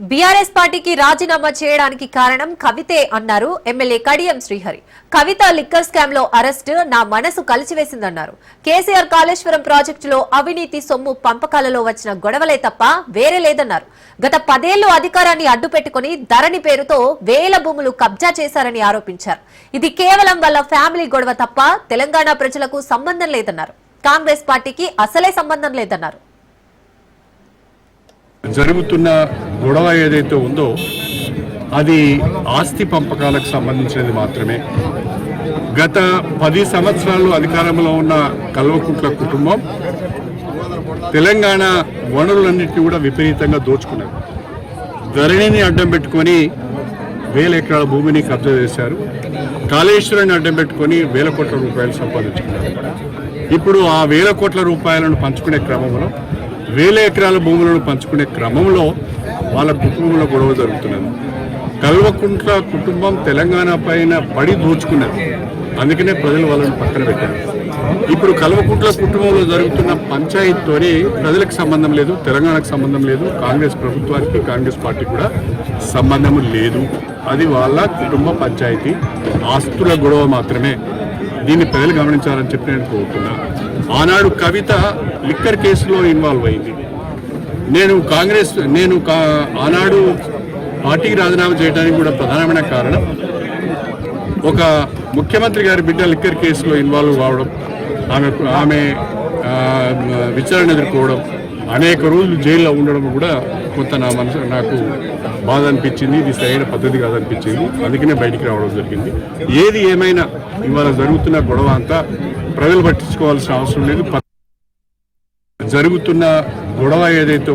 BRS పార్టీకి రాజీనామా చేయడానికి కారణం కవితే అన్నారు ఎమ్మెల్యే కడియం శ్రీహరి. కవిత లిక్కర్ స్కామ్లో అరెస్ట్ నా మనసు కలిసివేసిందన్నారు. కేసీఆర్ కాళేశ్వరం ప్రాజెక్టులో అవినీతి సొమ్ము పంపకాలలో వచ్చిన గొడవలే తప్ప వేరే లేదన్నారు. గత పదేళ్ళు అధికారాన్ని అడ్డుపెట్టుకుని ధరణి పేరుతో వేల భూములు కబ్జా చేశారని ఆరోపించారు. ఇది కేవలం వాళ్ళ ఫ్యామిలీ గొడవ తప్ప తెలంగాణ ప్రజలకు సంబంధం లేదన్నారు. కాంగ్రెస్ పార్టీకి అసలే సంబంధం లేదన్నారు. జరుగుతున్న గొడవ ఏదైతే ఉందో అది ఆస్తి పంపకాలకు సంబంధించినది మాత్రమే. గత పది సంవత్సరాలు అధికారంలో ఉన్న కల్వకుంట్ల కుటుంబం తెలంగాణ వనరులన్నింటినీ కూడా విపరీతంగా దోచుకున్నారు ధరణిని అడ్డం పెట్టుకొని వేల ఎకరాల భూమిని కబ్జా చేశారు. కాళేశ్వరాన్ని అడ్డం పెట్టుకొని వేల కోట్ల రూపాయలు సంపాదించుకున్నారు. ఇప్పుడు ఆ వేల కోట్ల రూపాయలను పంచుకునే క్రమంలో వేల ఎకరాల భూములను పంచుకునే క్రమంలో వాళ్ళ కుటుంబంలో గొడవ జరుగుతున్నది. కల్వకుంట్ల కుటుంబం తెలంగాణ పైన పడి దోచుకున్నది. అందుకనే ప్రజలు వాళ్ళని పక్కన పెట్టారు. ఇప్పుడు కల్వకుంట్ల కుటుంబంలో జరుగుతున్న పంచాయతీతోని ప్రజలకు సంబంధం లేదు తెలంగాణకు సంబంధం లేదు కాంగ్రెస్ ప్రభుత్వానికి కాంగ్రెస్ పార్టీ కూడా సంబంధం లేదు. అది వాళ్ళ కుటుంబ పంచాయతీ ఆస్తుల గొడవ మాత్రమే. దీన్ని ప్రజలు గమనించాలని చెప్పి నేను కోరుతున్నా. ఆనాడు కవిత లిక్కర్ కేసులో ఇన్వాల్వ్ అయింది. నేను కాంగ్రెస్ నేను కా- ఆనాడు పార్టీకి రాజీనామా చేయడానికి కూడా ప్రధానమైన కారణం ఒక ముఖ్యమంత్రి గారి బిడ్డ లిక్కర్ కేసులో ఇన్వాల్వ్ కావడం ఆమె ఆమె విచారణ ఎదుర్కోవడం అనేక రోజులు జైల్లో ఉండడం కూడా కొంత నా మనసు నాకు బాధ అనిపించింది. ఇది సరైన పద్ధతి కాదనిపించింది. అందుకనే బయటికి రావడం జరిగింది. ఏది ఏమైనా ఇవాళ జరుగుతున్న గొడవ అంతా ప్రజలు పట్టించుకోవాల్సిన అవసరం లేదు. జరుగుతున్న గొడవ ఏదైతే